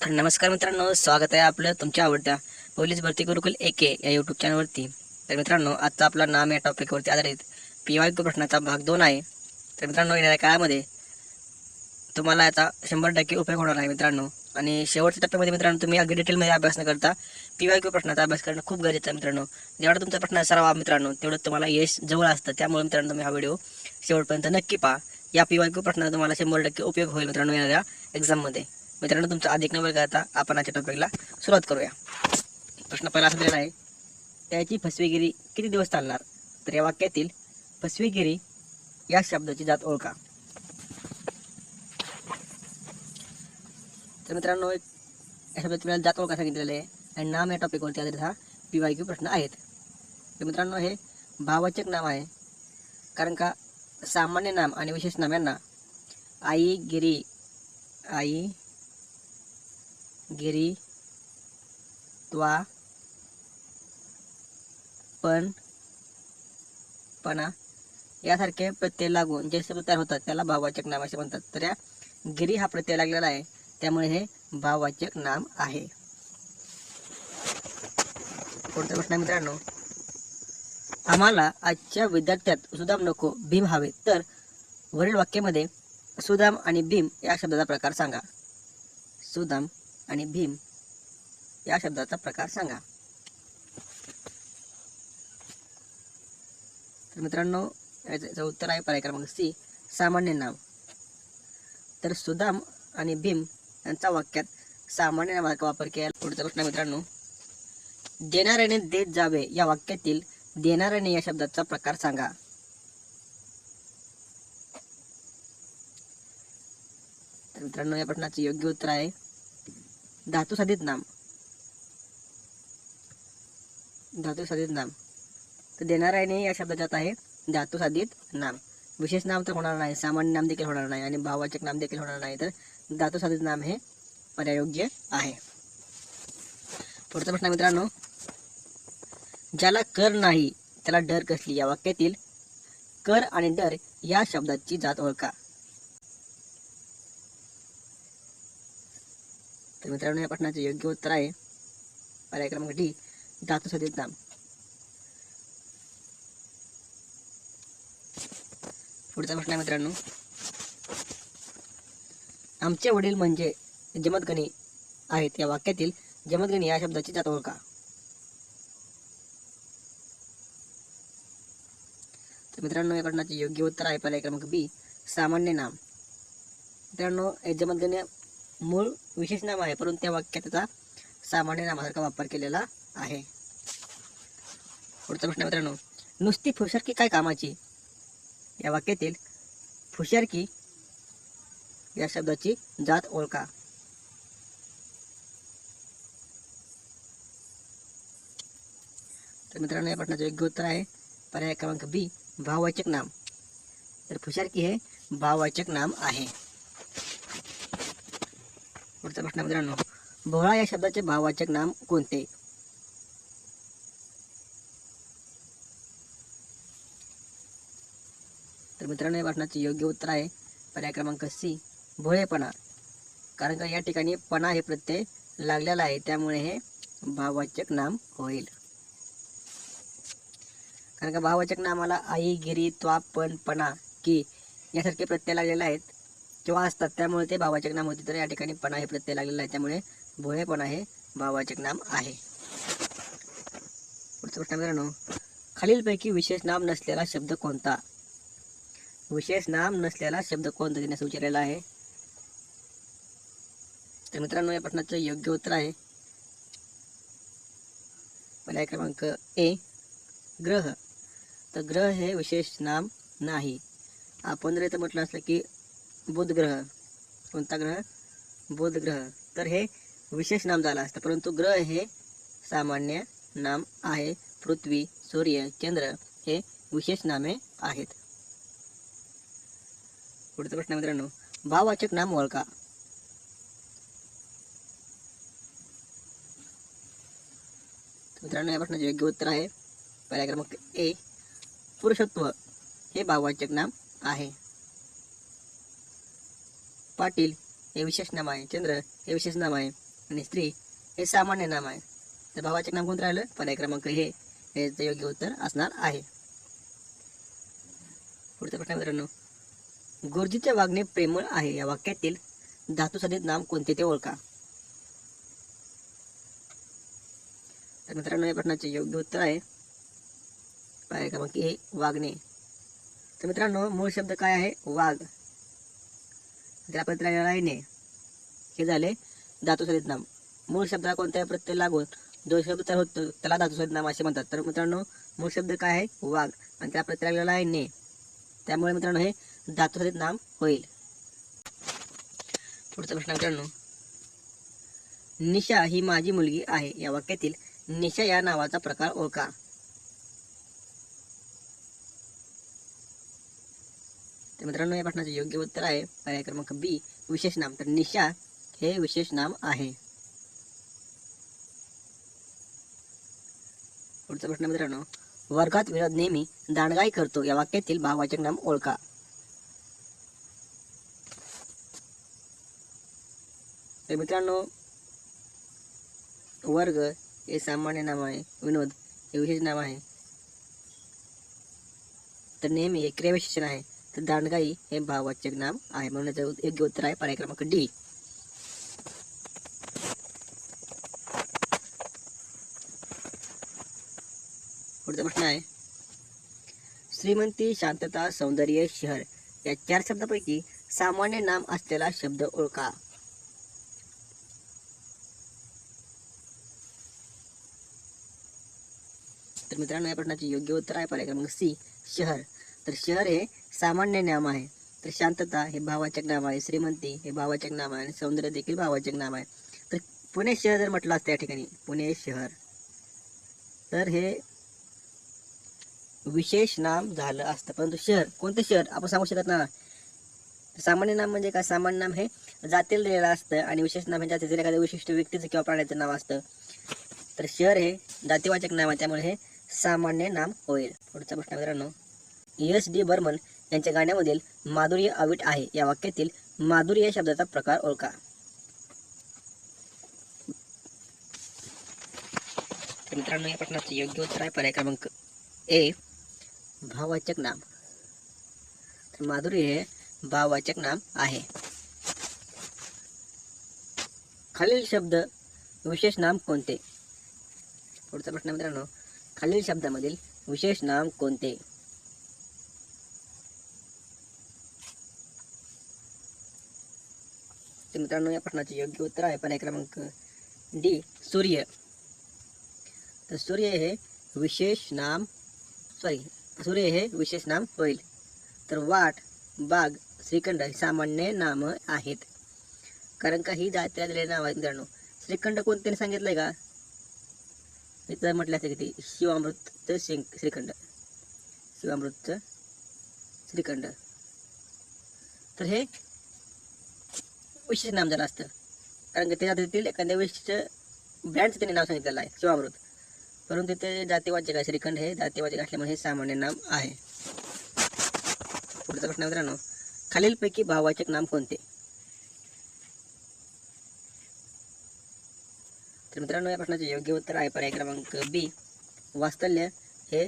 नमस्कार मित्रांनो स्वागत आहे आपलं तुमच्या आवडत्या पोलीस भरती गुरुकुल ए या यूट्यूब चॅनलवरती तर मित्रांनो आजचा आपला नाम या टॉपिकवरती आधारित पी वाय प्रश्नाचा भाग दोन आहे. तर मित्रांनो येणाऱ्या काळामध्ये तुम्हाला याचा शंभर टक्के उपयोग होणार आहे मित्रांनो. आणि शेवटच्या टप्प्यामध्ये मित्रांनो तुम्ही अगदी डिटेलमध्ये अभ्यास न करता पी वाय क्यू प्रश्नाचा अभ्यास करणं खूप गरजेचं आहे मित्रांनो. जेवढा तुमचा प्रश्न सरावा मित्रांनो तेवढं तुम्हाला यश जवळ असतं. त्यामुळे मित्रांनो तुम्ही हा व्हिडिओ शेवटपर्यंत नक्की पहा. या पी वाय क्यू प्रश्नाचा तुम्हाला शंभर टक्के उपयोग होईल मित्रांनो येणाऱ्या एक्झाममध्ये मित्रांनो तुमचा अधिक नंबर करता आपण आजच्या टॉपिकला सुरुवात करूया. प्रश्न पहिला असा दिलेला आहे त्याची फसवेगिरी किती दिवस चालणार? तर या वाक्यातील फसवेगिरी या शब्दाची जात ओळखा. तर मित्रांनो एक या शब्दाची तुम्हाला जात ओळखा सांगितलेलं आहे आणि नाम या टॉपिकवरती आधारित हा पी वाय क्यू प्रश्न आहेत. तर मित्रांनो हे भाववाचक नाम आहे कारण का सामान्य नाम आणि विशेष नाम यांना आई गिरी आई गिरी त्वा पण पणा. यासारखे प्रत्यय लागून जे शब्द तयार होतात त्याला भाववाचक नाम असे म्हणतात. तर या गिरी हा प्रत्यय लागलेला आहे. त्यामुळे हे भाववाचक नाम आहे. पुढचा प्रश्न मित्रांनो. आम्हाला आजच्या विद्यार्थ्यात सुदाम नको भीम हवे. तर वरील वाक्यामध्ये सुदाम आणि भीम या शब्दाचा प्रकार सांगा. सुदाम. आणि भीम या शब्दाचा प्रकार सांगा. तर मित्रांनो याचं उत्तर आहे पर्याय क्रमांक सी सामान्य नाम तर सुदाम आणि भीम यांचा वाक्यात सामान्य नामाचा वापर केला पुढचा प्रश्न मित्रांनो देणाऱ्याने देत जावे या वाक्यातील देणाऱ्याने या शब्दाचा प्रकार सांगा. तर मित्रांनो या प्रश्नाचे योग्य उत्तर आहे धातुसाधित नाम. धातुसाधित नाम. तर देणाऱ्याने या शब्दाच्यात आहे धातुसाधित नाम. विशेष नाम तर होणार नाही सामान्य नाम देखील होणार नाही आणि भाववाचक नाम देखील होणार नाही. तर धातुसाधित नाम हे पर्यायोग्य आहे. पुढचा प्रश्न मित्रांनो ज्याला कर नाही त्याला डर कसली? या वाक्यातील कर आणि डर या शब्दाची जात ओळखा. तर मित्रांनो या प्रश्नाचे योग्य उत्तर आहे. पर्याय क्रमांक डी धातू सदित नाम पुढचा प्रश्न आहे मित्रांनो. आमचे वडील म्हणजे जमदगणी आहेत. या वाक्यातील जमदगणी या शब्दाची जात ओळखा. तर मित्रांनो या प्रश्नाचे योग्य उत्तर आहे. पर्याय क्रमांक बी सामान्य नाम. मित्रांनो जमदगणी मूळ विशेष नाम आहे परंतु त्या वाक्यात त्याचा सामान्य नामासारखा वापर केलेला आहे. पुढचा प्रश्न मित्रांनो नुसती फुशारकी काय कामाची? या वाक्यातील फुशारकी या शब्दाची जात ओळखा. तर मित्रांनो या प्रश्नाचं योग्य उत्तर आहे पर्याय क्रमांक बी भाववाचक नाम. तर फुशारकी हे भाववाचक नाम आहे. पुढचा प्रश्न मित्रांनो भोळा या शब्दाचे भाववाचक नाम कोणते? तर मित्रांनो या प्रश्नाचे योग्य उत्तर आहे पर्याय क्रमांक सी भोळेपणा. कारण का या ठिकाणी पणा हे प्रत्यय लागलेला आहे त्यामुळे हे भाववाचक नाम होईल. कारण का भाववाचक नामाला आई गिरी त्वा पण पणा की यासारखे प्रत्यय लागलेले आहेत. किंवा असतात त्यामुळे ते भावाचक नाम होते तर या ठिकाणी पणा हे प्रत्यय लागलेला आहे. त्यामुळे भोळेपणा हे भावाचक नाम आहे. पुढचं प्रश्न मित्रांनो खालीलपैकी विशेष नाम नसलेला शब्द कोणता? विशेष नाम नसलेला शब्द कोणता? देण्यास विचारलेला आहे. तर मित्रांनो या प्रश्नाचं योग्य उत्तर आहे. पर्याय क्रमांक ए ग्रह. तर ग्रह हे विशेष नाम नाही. आपण जर इथं म्हटलं असलं की बुध ग्रह कोणता ग्रह? बुध ग्रह तर हे विशेष नाम झालं असतं. परंतु ग्रह हे सामान्य नाम आहे. पृथ्वी सूर्य चंद्र हे विशेष नामे आहेत. पुढचा प्रश्न मित्रांनो. भाववाचक नाम ओळखा. मित्रांनो या प्रश्नाचे योग्य उत्तर आहे. पर्याय क्रमांक ए. पुरुषत्व हे भाववाचक नाम आहे. पाटील हे विशेष नाम आहे. चंद्र हे विशेष नाम आहे. आणि स्त्री हे सामान्य नाम आहे. तर भावाचे नाम कोणतं राहिलं? पर्याय क्रमांक हे हे याचं योग्य उत्तर असणार आहे. पुढचा प्रश्न मित्रांनो. गुरुजीचे वागणे प्रेमळ आहे. या वाक्यातील धातुसाधित नाम कोणते ते ओळखा. तर मित्रांनो या प्रश्नाचे योग्य उत्तर आहे. पर्याय क्रमांक हे वागणे. तर मित्रांनो मूळ शब्द काय आहे? वाघ. त्याला हे झाले. धातुसरित नाम. मूळ शब्दाला कोणत्याही प्रत्यय लागून जो शब्द तयार होतो त्याला धातुसरित नाम असे म्हणतात. तर मित्रांनो मूळ शब्द काय आहे? वाघ. आणि त्या प्रत्यय आहे ने. त्यामुळे मित्रांनो हे धातुसरित नाम होईल. पुढचा प्रश्न मित्रांनो. निशा ही माझी मुलगी आहे. या वाक्यातील निशा या नावाचा प्रकार ओळखा. तर मित्रांनो या प्रश्नाचे योग्य उत्तर आहे पर्याय क्रमांक बी विशेष नाम. तर निशा हे विशेष नाम आहे. पुढचा प्रश्न मित्रांनो वर्गात विनोद नेहमी दांडगाई करतो या वाक्यातील भाववाचक नाम ओळखा. तर मित्रांनो वर्ग हे सामान्य नाम आहे विनोद हे विशेष नाम आहे. तर नेहमी हे क्रियाविशेषण आहे. तर दांडगाई हे भाववाचक नाम आहे म्हणून याचं योग्य उत्तर आहे पर्याय क्रमांक डी. पुढचा प्रश्न आहे. श्रीमंती शांतता सौंदर्य शहर या चार शब्दापैकी सामान्य नाम असलेला शब्द ओळखा. तर मित्रांनो या प्रश्नाचे योग्य उत्तर आहे पर्याय क्रमांक सी शहर. तर शहर हे सामान्य नाम आहे. तर शांतता हे भावाचक नाम आहे. श्रीमंती हे भावाचक नाम आहे. आणि सौंदर्य देखील भावाचक नाम आहे. तर पुणे शहर जर म्हटलं असतं या ठिकाणी पुणे शहर. तर हे विशेष नाम झालं असतं. परंतु शहर कोणतं शहर? आपण सांगू शकत ना सामान्य नाम म्हणजे काय? सामान्य नाम हे जातील दिलेलं असतं आणि विशेष नाम हे जातीतील एखाद्या विशिष्ट व्यक्तीचं किंवा प्राण्याचं नाव असतं. तर शहर हे जातीवाचक नाम आहे. त्यामुळे हे सामान्य नाम होईल. पुढचा प्रश्न मित्रांनो. एस डी बर्मन यांच्या गाण्यामधील माधुर्य अवीट आहे या वाक्यातील माधुर्य या शब्दाचा प्रकार ओळखा. मित्रांनो या प्रश्नाचे योग्य उत्तर आहे पर्याय क्रमांक ए भाववाचक नाम. तर माधुरी हे भाववाचक नाम आहे. खालील शब्द विशेष नाम कोणते? पुढचा प्रश्न मित्रांनो खालील शब्दामधील विशेष नाम कोणते? तर मित्रांनो या प्रश्नाचे योग्य उत्तर आहे. पर्याय क्रमांक डी सूर्य. तर सूर्य हे विशेष नाम सॉरी सूर्य हे विशेष नाम होईल. तर वाट बाग श्रीखंड हे सामान्य नाम आहेत. कारण का ही जात्या दिलेली नाव आहेत मित्रांनो. श्रीखंड कोणत्याने सांगितलंय का? इथं म्हटलं असं किती ते शिवामृतचं श्री श्रीखंड. शिवामृतचं श्रीखंड तर हे विशेष नाम झालं असतं कारण की त्या जातीतील एखाद्या विशिष्ट ब्रँडचं त्यांनी नाव सांगितलेलं आहे शिवामृत. परंतु ते जातीवाचक आहे श्रीखंड हे जातीवाचक असल्यामुळे हे सामान्य नाम आहे. पुढचा प्रश्न मित्रांनो खालीलपैकी भाववाचक नाम कोणते? तर मित्रांनो या प्रश्नाचे योग्य उत्तर आहे पर्याय क्रमांक बी वास्तल्य हे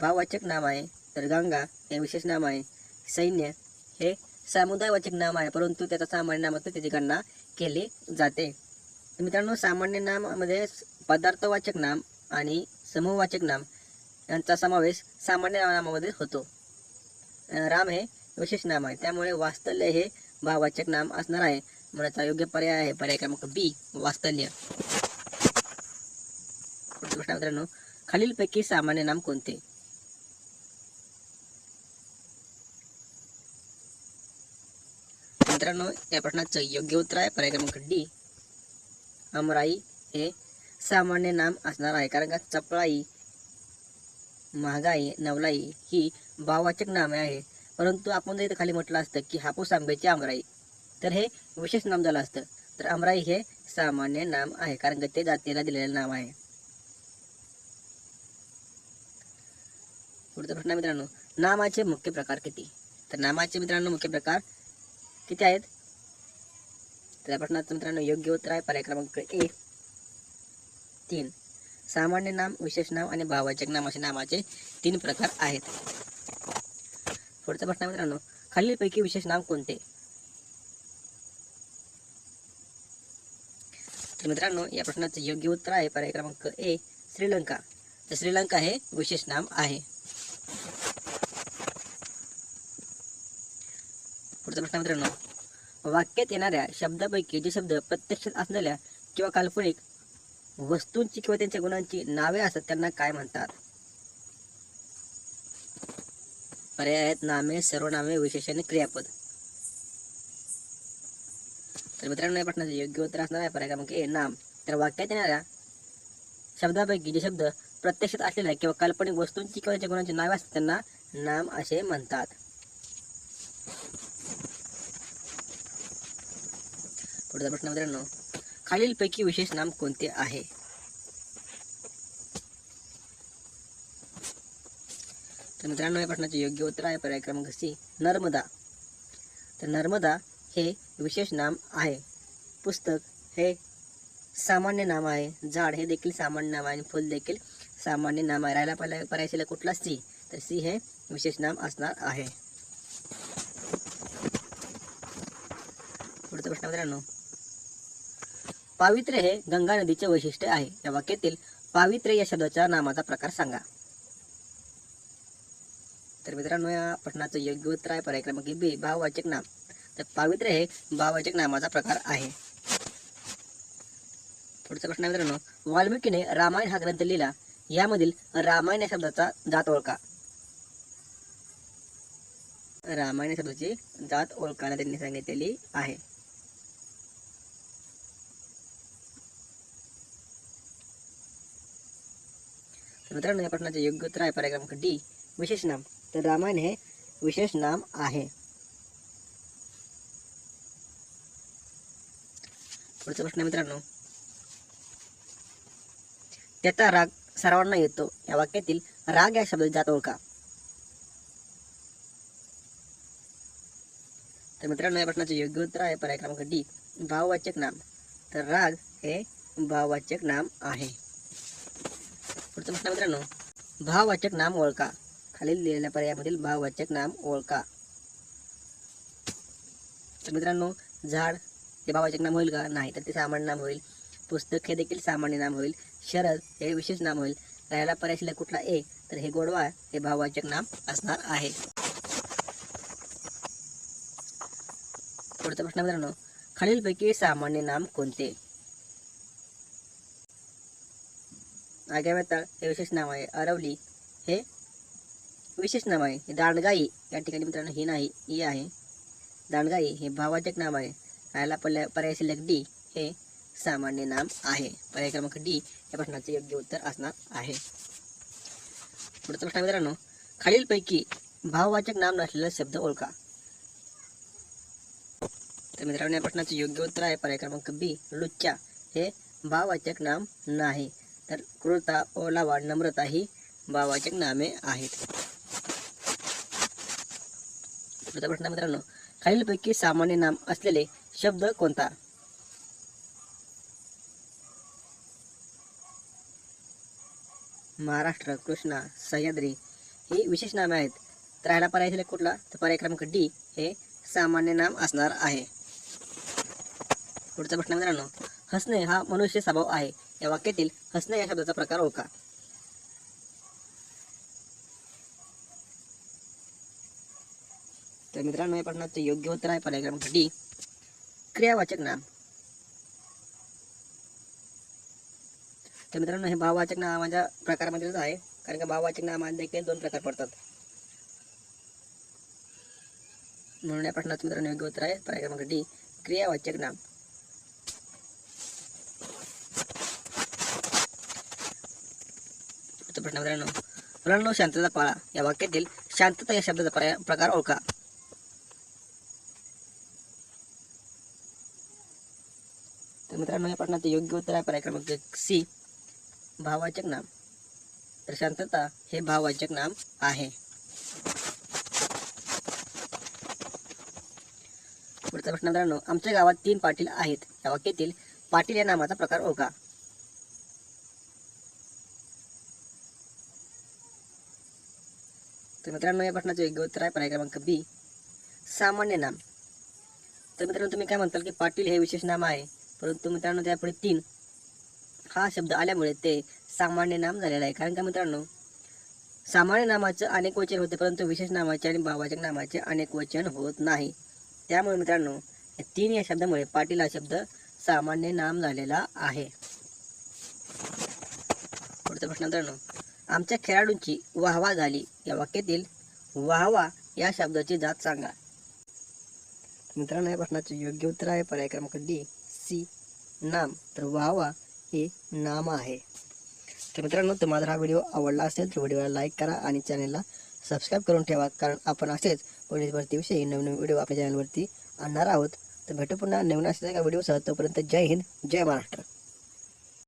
भाववाचक नाम आहे तर गंगा हे विशेष नाम आहे सैन्य हे समुदायवाचक नाम आहे परंतु त्याचा सामान्य नामातून त्याची गणना केली जाते. मित्रांनो सामान्य नामामध्ये पदार्थवाचक नाम आणि समूहवाचक नाम यांचा समावेश सामान्य नामामध्ये होतो. राम हे विशेष नाम आहे त्यामुळे वास्तल्य हे भाववाचक नाम असणार आहे. म्हणण्याचा योग्य पर्याय आहे पर्याय क्रमांक बी वास्तल्य. मित्रांनो खालीलपैकी सामान्य नाम कोणते? मित्रांनो या प्रश्नाचं योग्य उत्तर आहे. पर्याय क्रमांक डी. अमराई हे सामान्य नाम असणार आहे. कारण का चपळाई महागाई नवलाई ही भाववाचक नामे आहे. परंतु आपण जर इथं खाली म्हटलं असतं की हापूस आंब्याची आमराई तर हे विशेष नाम झालं असतं. तर अमराई हे सामान्य नाम आहे. कारण का ते जातीला दिलेलं नाम आहे. पुढचा प्रश्न मित्रांनो नामाचे मुख्य प्रकार किती? तर नामाचे मित्रांनो मुख्य प्रकार किती आहेत? तर प्रश्नाचं मित्रांनो योग्य उत्तर आहे. पर्याय क्रमांक ए. तीन. सामान्य नाम विशेष नाम आणि भाववाचक नाम असे नामाचे तीन प्रकार आहेत. पुढचा प्रश्न मित्रांनो. खालीलपैकी विशेष नाम कोणते? तर मित्रांनो या प्रश्नाचं योग्य उत्तर आहे. पर्याय क्रमांक ए श्रीलंका. तर श्रीलंका हे विशेष नाम आहे. पुढचा प्रश्न मित्रांनो. वाक्यात येणाऱ्या शब्दापैकी जे शब्द प्रत्यक्षात असलेल्या किंवा काल्पनिक वस्तूंची किंवा त्यांच्या गुणांची नावे असतात त्यांना काय म्हणतात? पर्याय आहेत नामे सर्वनामे विशेषणे क्रियापद. तर मित्रांनो या प्रश्नाचं योग्य उत्तर असणार आहे. पर्याय क्रमांक ए नाम. तर वाक्यात येणाऱ्या शब्दापैकी जे शब्द प्रत्यक्षात असलेल्या किंवा काल्पनिक वस्तूंची किंवा त्यांच्या गुणांची नावे असतात त्यांना नाम असे म्हणतात. पुढचा प्रश्न मित्रांनो खालीलपैकी विशेष नाम कोणते आहे? तर मित्रांनो या प्रश्नाचे योग्य उत्तर आहे. पर्याय क्रमांक सी नर्मदा. तर नर्मदा हे विशेष नाम आहे. पुस्तक हे सामान्य नाम आहे. झाड हे देखील सामान्य नाम आहे आणि फुल देखील सामान्य नाम आहे. राहायला पहिला पर्यायशीला कुठला? सी. तर सी हे विशेष नाम असणार आहे. पुढचा प्रश्न मित्रांनो पावित्र्य हे गंगा नदीचे वैशिष्ट्य आहे. या वाक्यातील पावित्र्य या शब्दाच्या नामाचा प्रकार सांगा. तर मित्रांनो या प्रश्नाचं योग्य उत्तर आहे. पर्याय क्रमांक बी भाववाचक नाम. तर पावित्र्य हे भाववाचक नामाचा प्रकार आहे. पुढचा प्रश्न आहे मित्रांनो वाल्मिकीने रामायण हा ग्रंथ लिहिला. यामधील रामायण या शब्दाचा जात ओळखा. रामायण या शब्दाची जात ओळखायला त्यांनी सांगितलेली आहे. तर मित्रांनो या प्रश्नाचे योग्य उत्तर आहे पर्याय क्रमांक डी. विशेष नाम. तर रामायण हे विशेष नाम आहे. पुढचा प्रश्न आहे मित्रांनो. त्याचा राग सर्वांना येतो. या वाक्यातील राग या शब्दात जात ओळखा. तर मित्रांनो या प्रश्नाचे योग्य उत्तर आहे पर्याय क्रमांक डी. भाववाचक नाम. तर राग हे भाववाचक नाम आहे. पुढचा प्रश्न मित्रांनो भाववाचक नाम ओळखा. खालील दिलेल्या पर्यायामधील भाववाचक नाम ओळखा. तर मित्रांनो झाड हे भाववाचक नाम होईल का? नाही तर ते सामान्य नाम होईल. पुस्तक हे देखील सामान्य नाम होईल. शरद हे विशेष नाम होईल. राहायला पर्याय शिल्लक कुठला ए तर हे गोडवा हे भाववाचक नाम असणार आहे. पुढचा प्रश्न मित्रांनो खालीलपैकी सामान्य नाम कोणते? आग्यावेताळ हे विशेष नाव आहे. अरवली हे विशेष नाव आहे. दांडगाई या ठिकाणी मित्रांनो ही नाही ही आहे. दांडगाई हे भावाचक नाम आहे. राहायला पर्याय पर्याय शिल्लक डी हे सामान्य नाम आहे. पर्याय क्रमांक डी या प्रश्नाचे योग्य उत्तर असणार आहे. पुढचा प्रश्न मित्रांनो खालीलपैकी भाववाचक नाम नसलेला शब्द ओळखा. तर मित्रांनो या प्रश्नाचे योग्य उत्तर आहे. पर्याय क्रमांक बी लुच्चा हे भाववाचक नाम नाही. तर क्रूरता ओलावा नम्रता ही भाववाचक नामे आहेत. पुढचा प्रश्न मित्रांनो खालीलपैकी सामान्य नाम असलेले शब्द कोणता? महाराष्ट्र कृष्णा सह्याद्री ही विशेष नामे आहेत. तर ह्याला पर्याय शिल्लक कुठला? तर पर्याय क्रमांक डी हे सामान्य नाम असणार आहे. पुढचा प्रश्न मित्रांनो हसणे हा मनुष्य स्वभाव आहे. या वाक्यातील हसणे या शब्दाचा प्रकार ओळखा. तर मित्रांनो या प्रश्नाचं योग्य उत्तर आहे पर्याय क्रमांक डी क्रियावाचक नाम. तर मित्रांनो हे भाववाचक नामाच्या प्रकारामध्येच आहे कारण का भाववाचक नामात देखील दोन प्रकार पडतात. म्हणून या प्रश्नाचं मित्रांनो योग्य उत्तर आहे पर्याय क्रमांक डी क्रियावाचक नाम. पुढचा प्रश्न मित्रांनो. मुलांनो शांतता पाळा. या वाक्यातील शांतता या शब्दाचा प्रकार ओळखा. तर मित्रांनो या प्रश्नाचं योग्य उत्तर आहे पर्याय क्रमांक सी. भाववाचक नाम. तर शांतता हे भाववाचक नाम आहे. पुढचा प्रश्न मित्रांनो आमच्या गावात तीन पाटील आहेत. या वाक्यातील पाटील या नामाचा प्रकार ओळखा. तर मित्रांनो या प्रश्नाचं योग्य उत्तर आहे पर्याय क्रमांक बी. सामान्य नाम. तर मित्रांनो तुम्ही काय म्हणताल की पाटील हे विशेष नाम आहे? परंतु मित्रांनो त्यापुढे तीन. हा शब्द आल्यामुळे ते सामान्य नाम झालेलं आहे. कारण का मित्रांनो सामान्य नामाचं अनेक वचन होते परंतु विशेष नामाचे आणि भाववाचक नामाचे अनेक वचन होत नाही. त्यामुळे मित्रांनो या तीन या शब्दामुळे पाटील हा शब्द सामान्य नाम झालेला आहे. पुढचा प्रश्न मित्रांनो आमच्या खेळाडूंची वाहवा झाली. या वाक्यातील वाहवा या शब्दाची जात सांगा. मित्रांनो या प्रश्नाचे योग्य उत्तर आहे. पर्याय क्रमांक डी सी नाम. तर वाहवा हे नाम आहे. तर मित्रांनो तुम्हाला हा व्हिडिओ आवडला असेल तर व्हिडिओला लाईक करा आणि चॅनलला सबस्क्राईब करून ठेवा. कारण आपण असेच पोलीस भरतीविषयी नवीन व्हिडिओ आपल्या चॅनलवरती आणणार आहोत. तर भेटू पुन्हा नवीन असलेल्या एका व्हिडिओसह. तोपर्यंत जय हिंद जय महाराष्ट्र.